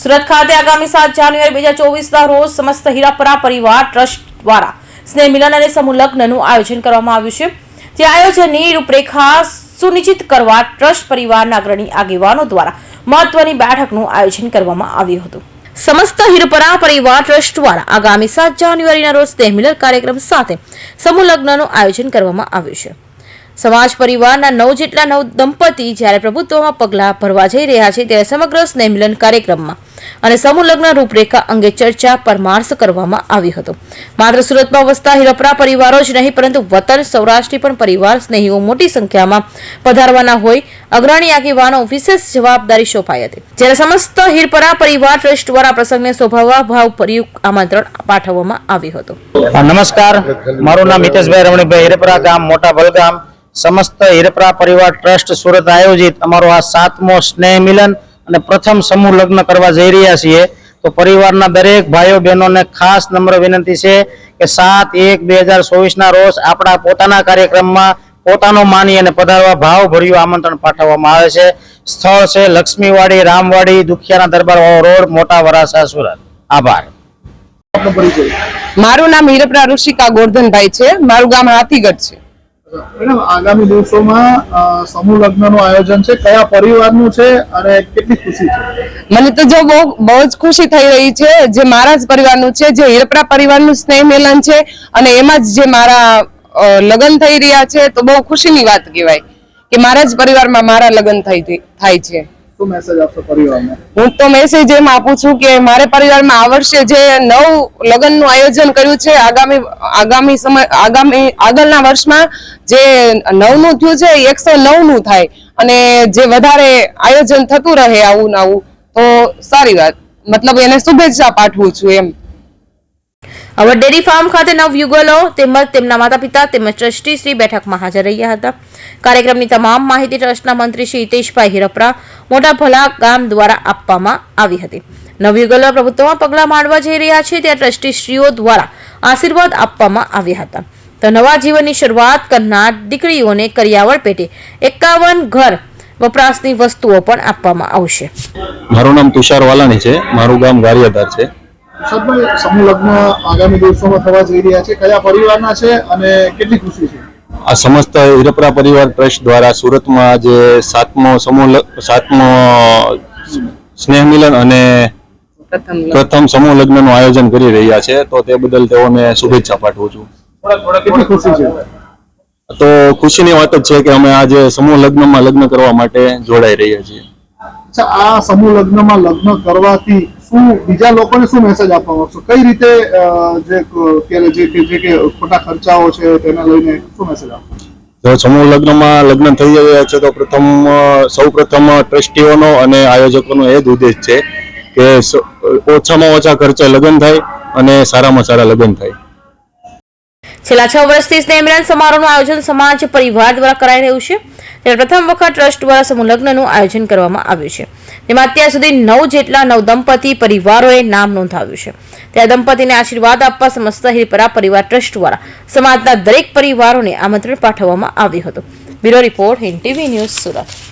સુરત ખાતે આગામી સાત જાન્યુઆરી બે હજાર ચોવીસના રોજ સમસ્ત હીરાપરા પરિવાર ટ્રસ્ટ દ્વારા સ્નેહ મિલન અને સમૂહ લગ્નનું આયોજન કરવામાં આવ્યું છે. જે આયોજનની રૂપરેખા સુનિશ્ચિત કરવા ટ્રસ્ટ પરિવારના અગ્રણી આગેવાનો દ્વારા મહત્વની બેઠકનું આયોજન કરવામાં આવ્યું હતું. સમસ્ત હિરપરા પરિવાર ટ્રસ્ટ દ્વારા આગામી સાત જાન્યુઆરીના રોજ સ્નેહ મિલન કાર્યક્રમ સાથે સમૂહ લગ્નનું આયોજન કરવામાં આવ્યું છે. સમાજ પરિવારના નવ જેટલા નવ દંપતી જ્યારે પ્રભુત્વમાં પગલાં ભરવા જઈ રહ્યા છે, ત્યારે સમગ્ર સ્નેહ મિલન કાર્યક્રમમાં અને સમૂહ રૂપરેખા અંગે ચર્ચા પરમાર્શ કરવામાં આવી હતો. માત્ર સુરતમાં વસતા હિરપરા પરિવારો જ નહીં, પરંતુ વતન સૌરાષ્ટ્રની પણ પરિવાર સ્નેહીઓ મોટી સંખ્યામાં પધારવાના હોય, અગ્રણી આગેવાનો વિશેષ જવાબદારી સોંપાઈ હતી. જ્યારે સમસ્ત હિરપરા પરિવાર ટ્રસ્ટ દ્વારા પ્રસંગને શોભાવવા ભાવભર્યું આમંત્રણ પાઠવવામાં આવ્યું હતું. નમસ્કાર. મારું નામ હિતેશભાઈ રમણીભાઈ, હિરપરા ગામ, મોટા બલગામ. સમસ્ત હિરપરા પરિવાર ટ્રસ્ટ સુરત આયોજિત અમારો આ સાતમો સ્નેહ મિલન અને પ્રથમ સમૂહ લગ્ન કરવા જઈ રહ્યા છીએ તો પરિવારના દરેક ભાઈઓ બહેનોને ખાસ નમ્ર વિનંતી છે કે સાત એક બે હજાર ચોવીસના રોજ આપણા પોતાના કાર્યક્રમમાં પોતાનો માની અને પધારવા ભાવ ભર્યું આમંત્રણ પાઠવવામાં આવે છે. સ્થળ છે લક્ષ્મીવાડી રામવાડી દુખિયાના દરબાર રોડ મોટા વરાસા સુરત. આભાર. મારું નામ હિરપરા ઋષિકા ગોરધનભાઈ છે. મારું ગામ હાથીગઢ છે. આગામી દિવસોમાં સમૂહ લગ્નનું આયોજન છે. કયા પરિવારનું છે અને કેટલી ખુશી છે? મને તો જો બહુ બહુ જ ખુશી થઈ રહી છે જે મારા જ પરિવારનું છે, જે હિરપરા પરિવારનું સ્નેહ મિલન છે અને એમાં જ જે મારા લગ્ન થઈ રહ્યા છે, તો બહુ ખુશીની વાત કહેવાય કે મારા જ પરિવારમાં મારા લગ્ન થઈ, થાય છે. શું મેસેજ આપશો પરિવારને? હું તો મેસેજ એમ આપું છું કે મારે પરિવારમાં આ વર્ષે જે નવ લગ્નનું આયોજન કર્યું છે, આગામી આગામી સમય, આગામી, આગળના વર્ષમાં જે નવનું થયું છે એકસો નવનું થાય અને જે વધારે આયોજન થતું રહે આવું ને આવું. તો સારી વાત. મતલબ એને શુભેચ્છા પાઠવું છું એમ. હવે ડેરી ફાર્મ ખાતે નવ યુગલો તેમજ તેમના માતા પિતા તેમજ ટ્રસ્ટી શ્રી બેઠકમાં હાજર રહ્યા હતા. કાર્યક્રમની તમામ માહિતી ટ્રસ્ટના મંત્રી શ્રી હિતેશભાઈ હિરપરા મોટા ભલા ગામ દ્વારા આપવામાં આવી હતી. નવયુગલો પ્રભુત્વમાં પગલાં માંડવા જઈ રહ્યા છે ત્યાં ટ્રસ્ટી શ્રીઓ દ્વારા આશીર્વાદ આપવામાં આવ્યા હતા. તો નવા જીવનની શરૂઆત કરનાર દીકરીઓને કરિયાવર પેટે એકાવન ઘર વપરાશની વસ્તુઓ પણ આપવામાં આવશે. મારું નામ તુષાર વાલાણી છે. મારું ગામ ગારિયાદાર છે. સદભાઈ સમૂહ લગ્ન આગામી દિવસોમાં થવા જઈ રહ્યા છે. કયા પરિવારના છે અને કેટલી ખુશી છે? આ સમસ્ત હિરપરા પરિવાર ટ્રસ્ટ દ્વારા સુરતમાં જે સાતમો સમૂહ સાતમો સ્નેહ મિલન અને પ્રથમ સમૂહ લગ્નનું આયોજન કરી રહ્યા છે. તો તે બદલ તેઓને શુભેચ્છા પાઠવું છું. કેટલી ખુશી છે? તો ખુશીની વાત જ છે કે અમે આજે સમૂહ લગ્નમાં લગ્ન કરવા માટે જોડાઈ રહ્યા છીએ. આ સમૂહ લગ્નમાં લગ્ન કરવાથી શું બીજા લોકોને શું મેસેજ આપવા માંગશો કઈ રીતે જે ક- કે જે કે જે કે ખોટા ખર્ચાઓ છે તેના લઈને શું મેસેજ આપો જો સમૂહ લગ્નમાં લગ્ન થઈ રહ્યા છે તો પ્રથમ સૌ પ્રથમ ટ્રસ્ટીઓનો અને આયોજકોનો એ જ ઉદ્દેશ છે કે ઓછામાં ઓછા ખર્ચે લગ્ન થાય અને સારામાં સારા લગ્ન થાય. છેલ્લા છ વર્ષથી સ્નેહ મિલન સમારોહનું આયોજન સમાજ પરિવાર દ્વારા કરાઈ રહ્યું છે. ત્યારે પ્રથમ વખત ટ્રસ્ટ દ્વારા સમૂહલગ્નનું આયોજન કરવામાં આવ્યું છે. જેમાં અત્યાર સુધી નવ જેટલા નવ દંપતી પરિવારોએ નામ નોંધાવ્યું છે. ત્યારે દંપતીને આશીર્વાદ આપવા સમસ્ત હિરપરા પરિવાર ટ્રસ્ટ દ્વારા સમાજના દરેક પરિવારોને આમંત્રણ પાઠવવામાં આવ્યું હતું. Bureau report Hind TV news Surat.